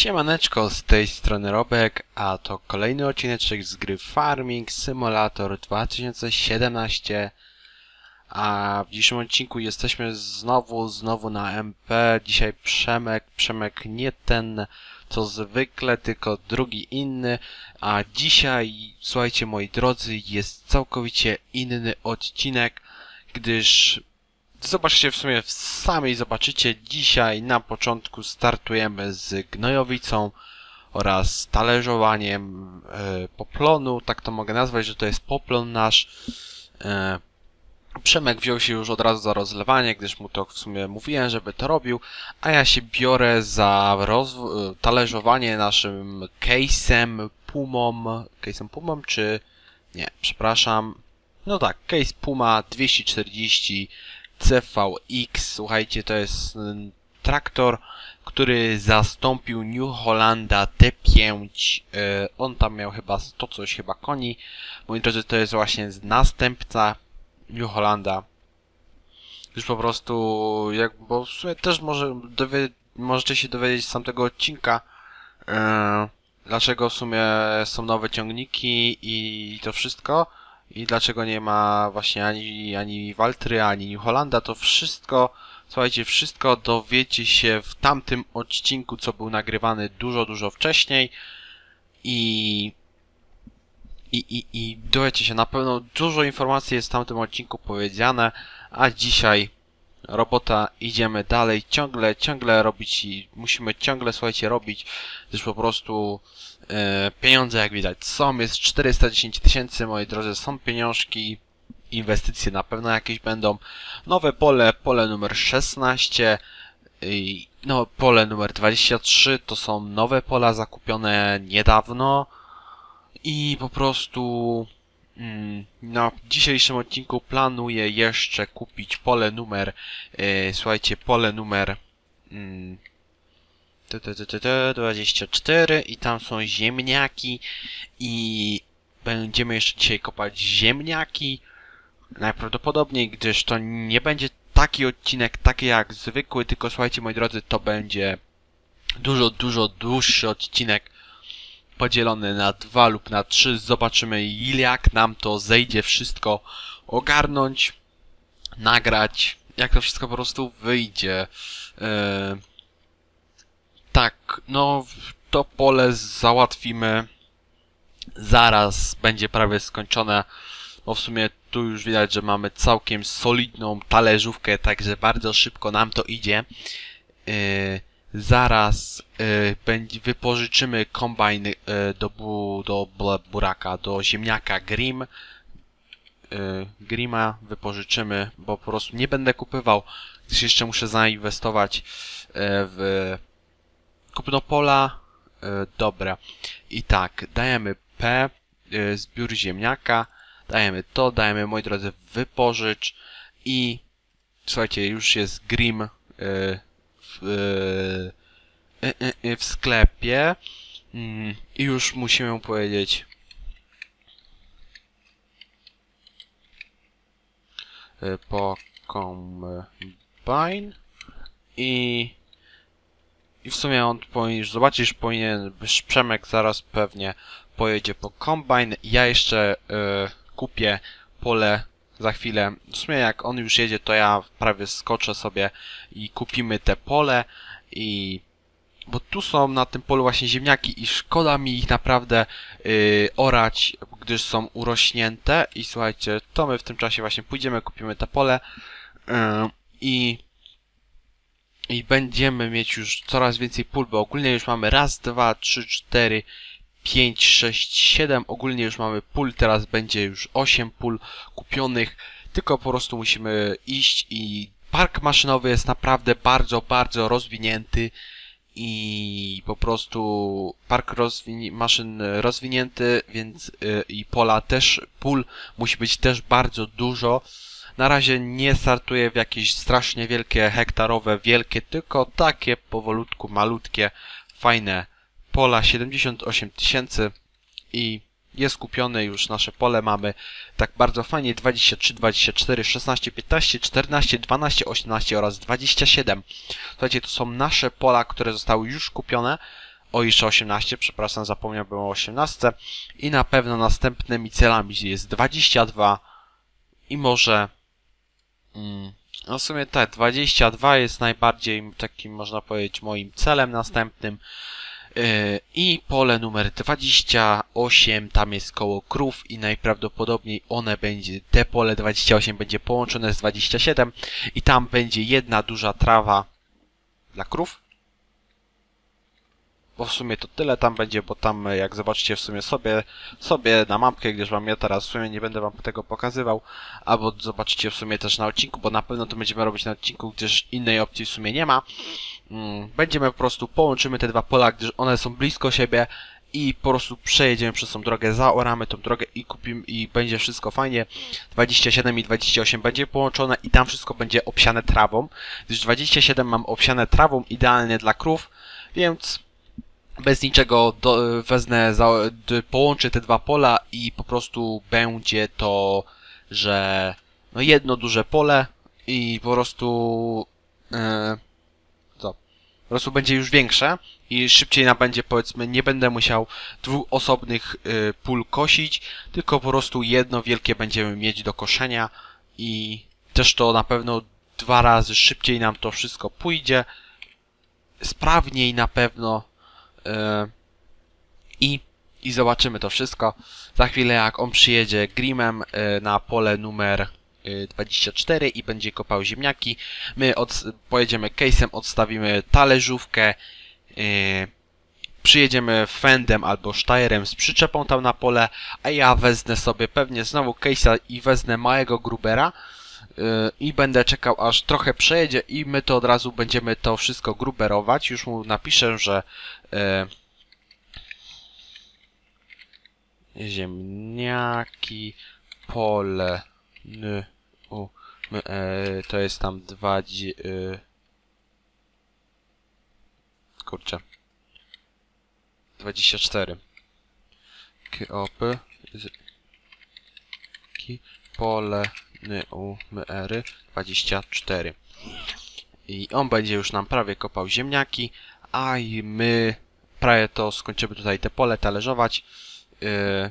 Siemaneczko, z tej strony Robek, a to kolejny odcineczek z gry Farming Simulator 2017 A w dzisiejszym odcinku jesteśmy znowu, znowu na MP Dzisiaj Przemek, Przemek nie ten co zwykle, tylko drugi inny. A dzisiaj, słuchajcie moi drodzy, jest całkowicie inny odcinek Gdyż Zobaczcie w sumie sami zobaczycie. Dzisiaj na początku startujemy z gnojowicą oraz talerzowaniem e, poplonu. Tak to mogę nazwać, że to jest poplon nasz. E, Przemek wziął się już od razu za rozlewanie, gdyż mu to w sumie mówiłem, żeby to robił, a ja się biorę za talerzowanie naszym case'em Pumą. Case'em Pumą czy... Nie, przepraszam. No tak, case Puma 240 CVX. Słuchajcie, to jest mm, traktor, który zastąpił New Hollanda T5. E, On tam miał chyba 100 coś chyba koni. Moi drodzy, to jest właśnie następca New Hollanda. Już po prostu, jak, bo w sumie też może możecie się dowiedzieć z tamtego odcinka, e, dlaczego w sumie są nowe ciągniki i to wszystko. I dlaczego nie ma właśnie ani, ani Waltry, ani New Hollanda, to wszystko, słuchajcie, wszystko dowiecie się w tamtym odcinku, co był nagrywany dużo, dużo wcześniej. I, i, i, i dowiecie się, na pewno dużo informacji jest w tamtym odcinku powiedziane, a dzisiaj robota, idziemy dalej, ciągle, ciągle robić i musimy ciągle, słuchajcie, robić, gdyż po prostu e, pieniądze, jak widać, są, jest 410 tysięcy, moi drodzy, są pieniążki, inwestycje na pewno jakieś będą, nowe pole, pole numer 16, i, no, pole numer 23, to są nowe pola zakupione niedawno i po prostu Na dzisiejszym odcinku planuję jeszcze kupić pole numer, e, słuchajcie, pole numer mm, tu, tu, 24 i tam są ziemniaki i będziemy jeszcze dzisiaj kopać ziemniaki. Najprawdopodobniej, gdyż to nie będzie taki odcinek, taki jak zwykły, tylko słuchajcie moi drodzy, to będzie dużo, dużo dłuższy odcinek podzielony na dwa lub na trzy. Zobaczymy, jak nam to zejdzie wszystko ogarnąć, nagrać, jak to wszystko po prostu wyjdzie. E, tak, no to pole załatwimy. Zaraz będzie prawie skończone. Bo w sumie tu już widać, że mamy całkiem solidną talerzówkę, także bardzo szybko nam to idzie. E, zaraz y, wypożyczymy kombajn y, do, bu, do buraka, do ziemniaka Grim. Y, Grima wypożyczymy, bo po prostu nie będę kupywał, gdyż jeszcze muszę zainwestować y, w kupno pola. Y, dobra. I tak, dajemy P, y, zbiór ziemniaka, dajemy to, dajemy, moi drodzy, wypożycz i słuchajcie, już jest Grim y, w, y, y, y, w sklepie. Mm, i już musimy powiedzieć. Po combine i i w sumie on powinien zobaczysz, powinien Przemek zaraz pewnie pojedzie po combine. Ja jeszcze y, kupię pole za chwilę. W sumie jak on już jedzie, to ja prawie skoczę sobie i kupimy te pole i bo tu są na tym polu właśnie ziemniaki i szkoda mi ich naprawdę yy, orać, gdyż są urośnięte i słuchajcie, to my w tym czasie właśnie pójdziemy, kupimy te pole yy, i i będziemy mieć już coraz więcej pól, bo ogólnie już mamy raz, dwa, trzy, cztery, pięć, sześć, siedem. Ogólnie już mamy pól, teraz będzie już osiem pól kupionych. Tylko po prostu musimy iść i park maszynowy jest naprawdę bardzo, bardzo rozwinięty i po prostu park rozwini- maszyn rozwinięty, więc y, i pola też, pól musi być też bardzo dużo. Na razie nie startuję w jakieś strasznie wielkie, hektarowe, wielkie, tylko takie powolutku, malutkie, fajne pola, 78 tysięcy i jest kupione już nasze pole, mamy tak bardzo fajnie 23, 24, 16, 15, 14, 12, 18 oraz 27. Słuchajcie, to są nasze pola, które zostały już kupione o jeszcze 18, przepraszam, zapomniałbym o 18 i na pewno następnymi celami jest 22 i może mm, no w sumie tak, 22 jest najbardziej takim, można powiedzieć, moim celem następnym. Yy, I pole numer 28, tam jest koło krów i najprawdopodobniej one będzie, te pole 28 będzie połączone z 27 i tam będzie jedna duża trawa dla krów. Bo w sumie to tyle tam będzie, bo tam jak zobaczycie w sumie sobie, sobie na mapkę, gdyż wam ja teraz w sumie nie będę wam tego pokazywał, albo zobaczycie w sumie też na odcinku, bo na pewno to będziemy robić na odcinku, gdyż innej opcji w sumie nie ma. Mm, Będziemy po prostu, połączymy te dwa pola, gdyż one są blisko siebie i po prostu przejedziemy przez tą drogę, zaoramy tą drogę i kupimy i będzie wszystko fajnie. 27 i 28 będzie połączone i tam wszystko będzie obsiane trawą, gdyż 27 mam obsiane trawą idealnie dla krów, więc bez niczego do, wezmę, za, połączę te dwa pola i po prostu będzie to, że no jedno duże pole i po prostu e, co? Po prostu będzie już większe i szybciej nabędzie powiedzmy nie będę musiał dwóch osobnych y, pól kosić, tylko po prostu jedno wielkie będziemy mieć do koszenia i też to na pewno dwa razy szybciej nam to wszystko pójdzie, sprawniej na pewno i, i zobaczymy to wszystko. Za chwilę jak on przyjedzie Grimem e, na pole numer e, 24 i będzie kopał ziemniaki, my od, pojedziemy case'em, odstawimy talerzówkę, e, przyjedziemy Fendem albo Steyrem z przyczepą tam na pole, a ja wezmę sobie pewnie znowu case'a i wezmę małego grubera i będę czekał aż trochę przejedzie i my to od razu będziemy to wszystko gruberować. Już mu napiszę, że y, ziemniaki, pole, e, to jest tam dwa, dzi- y, kurczę, 24. Kopy. Z... Ki. Pole. Mry. 24. I on będzie już nam prawie kopał ziemniaki, a i my prawie to skończymy tutaj te pole talerzować. Yy,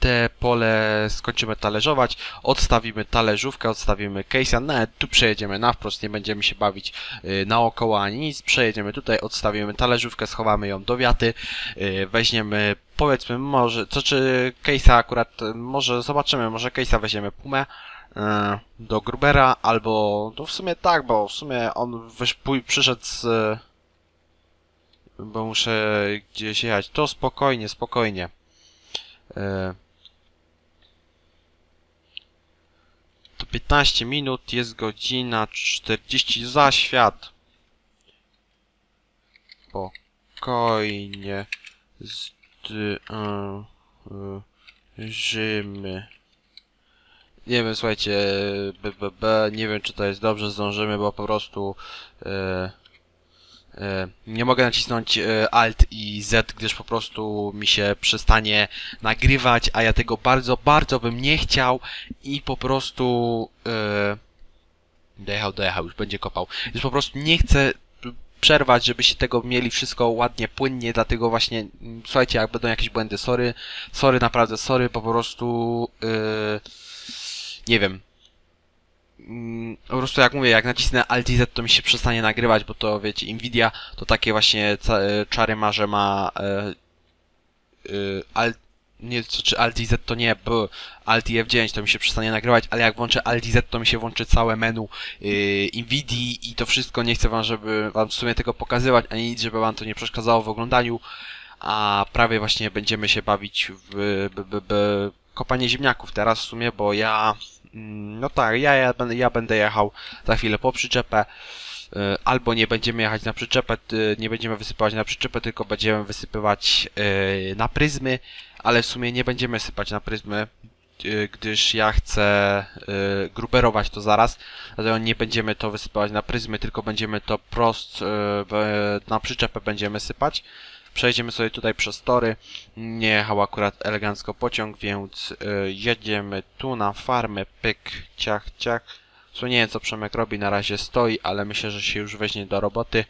te pole skończymy talerzować, odstawimy talerzówkę, odstawimy case'a, nawet tu przejedziemy na wprost, nie będziemy się bawić yy, naokoło ani nic, przejedziemy tutaj, odstawimy talerzówkę, schowamy ją do wiaty, yy, weźmiemy powiedzmy może, co czy case'a akurat, może zobaczymy, może case'a weźmiemy pumę, yy, do Grubera, albo, no w sumie tak, bo w sumie on wysz, przyszedł z, bo muszę gdzieś jechać, to spokojnie, spokojnie. Yy, to 15 minut, jest godzina 40 za świat. Spokojnie. Zdążymy. Nie wiem, słuchajcie, b, b, b, nie wiem czy to jest dobrze, zdążymy, bo po prostu e, e, nie mogę nacisnąć e, Alt i Z, gdyż po prostu mi się przestanie nagrywać, a ja tego bardzo, bardzo bym nie chciał i po prostu e, dojechał, dojechał, już będzie kopał. Już po prostu nie chcę przerwać, żebyście tego mieli wszystko ładnie, płynnie, dlatego właśnie, mm, słuchajcie, jak będą jakieś błędy, sorry, sorry, naprawdę sorry, po prostu yy, nie wiem. Mm, Po prostu jak mówię, jak nacisnę Alt Z, to mi się przestanie nagrywać, bo to wiecie, Nvidia to takie właśnie e, czary ma, że ma e, y, Alt nie, co, czy Alt Z to nie, b, Alt i F9 to mi się przestanie nagrywać, ale jak włączę Alt Z to mi się włączy całe menu yy, Nvidii i to wszystko, nie chcę wam, żeby wam w sumie tego pokazywać, ani nic, żeby wam to nie przeszkadzało w oglądaniu, a prawie właśnie będziemy się bawić w b, b, b, kopanie ziemniaków teraz w sumie, bo ja, mm, no tak, ja, ja, będę, ja będę jechał za chwilę po przyczepę, yy, albo nie będziemy jechać na przyczepę, nie będziemy wysypywać na przyczepę, tylko będziemy wysypywać yy, na pryzmy, ale w sumie nie będziemy sypać na pryzmy, y, gdyż ja chcę y, gruberować to zaraz, dlatego nie będziemy to wysypać na pryzmy, tylko będziemy to prost y, na przyczepę będziemy sypać. Przejdziemy sobie tutaj przez tory. Nie jechał akurat elegancko pociąg, więc jedziemy tu na farmę, pyk, ciach, ciach. W sumie nie wiem co Przemek robi, na razie stoi, ale myślę, że się już weźmie do roboty.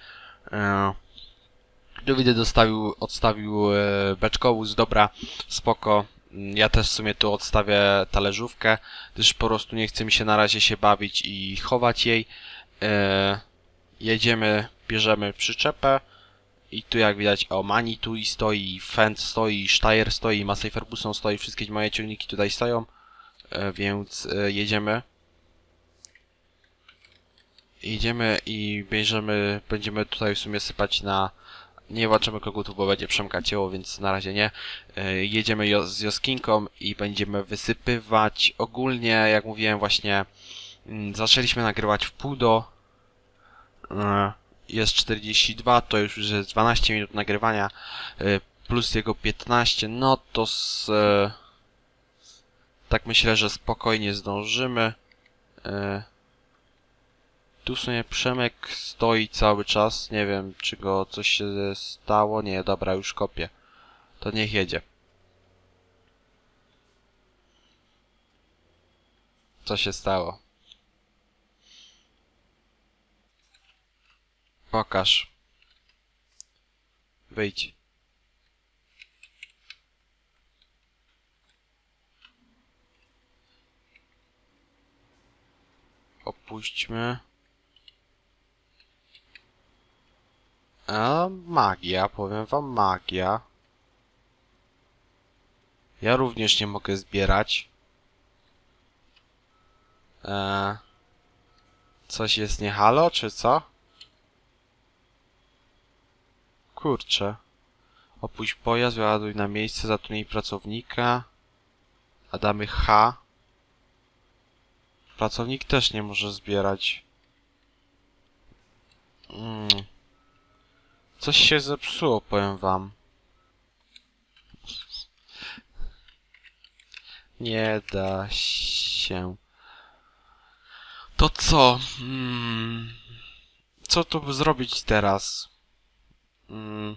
Widzę dostawił, odstawił e, beczkowóz, dobra, spoko. Ja też w sumie tu odstawię talerzówkę, gdyż po prostu nie chce mi się na razie się bawić i chować jej. E, jedziemy, bierzemy przyczepę i tu jak widać, o Mani tu i stoi, Fend stoi, Steyr stoi, Massey Ferguson stoi, wszystkie moje ciągniki tutaj stoją, e, więc jedziemy. Jedziemy i bierzemy, będziemy tutaj w sumie sypać na nie zobaczymy kogutów, bo będzie Przemka cięło, więc na razie nie. E, Jedziemy z Joskinką i będziemy wysypywać. Ogólnie, jak mówiłem właśnie, mm, zaczęliśmy nagrywać w pół do. E, Jest 42, to już jest 12 minut nagrywania, e, plus jego 15, no to z... Tak myślę, że spokojnie zdążymy. Tu w sumie Przemek stoi cały czas. Nie wiem, czy go coś się stało. Nie, dobra, już kopię. To niech jedzie. Co się stało? Pokaż. Wyjdź. Opuśćmy. A, magia, powiem wam, magia. Ja również nie mogę zbierać. Eee, coś jest nie halo, czy co? Kurczę. Opuść pojazd, wyładuj na miejsce, zatrudnij pracownika. A damy H. Pracownik też nie może zbierać. Mm. Coś się zepsuło, powiem wam. Nie da się. To co? Mm, co tu zrobić teraz? Mm,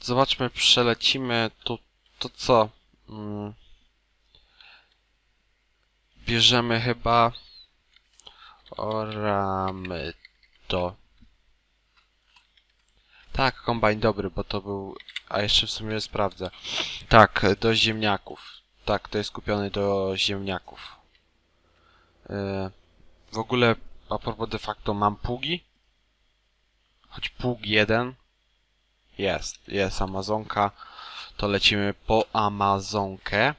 zobaczmy, przelecimy tu. To co? Mm, bierzemy chyba. Oramy to. Tak, kombajn dobry, bo to był... A jeszcze w sumie sprawdzę. Tak, do ziemniaków. Tak, to jest kupiony do ziemniaków. Yy, w ogóle, a propos de facto, mam pługi? Choć pług jeden. Jest, jest Amazonka. To lecimy po Amazonkę.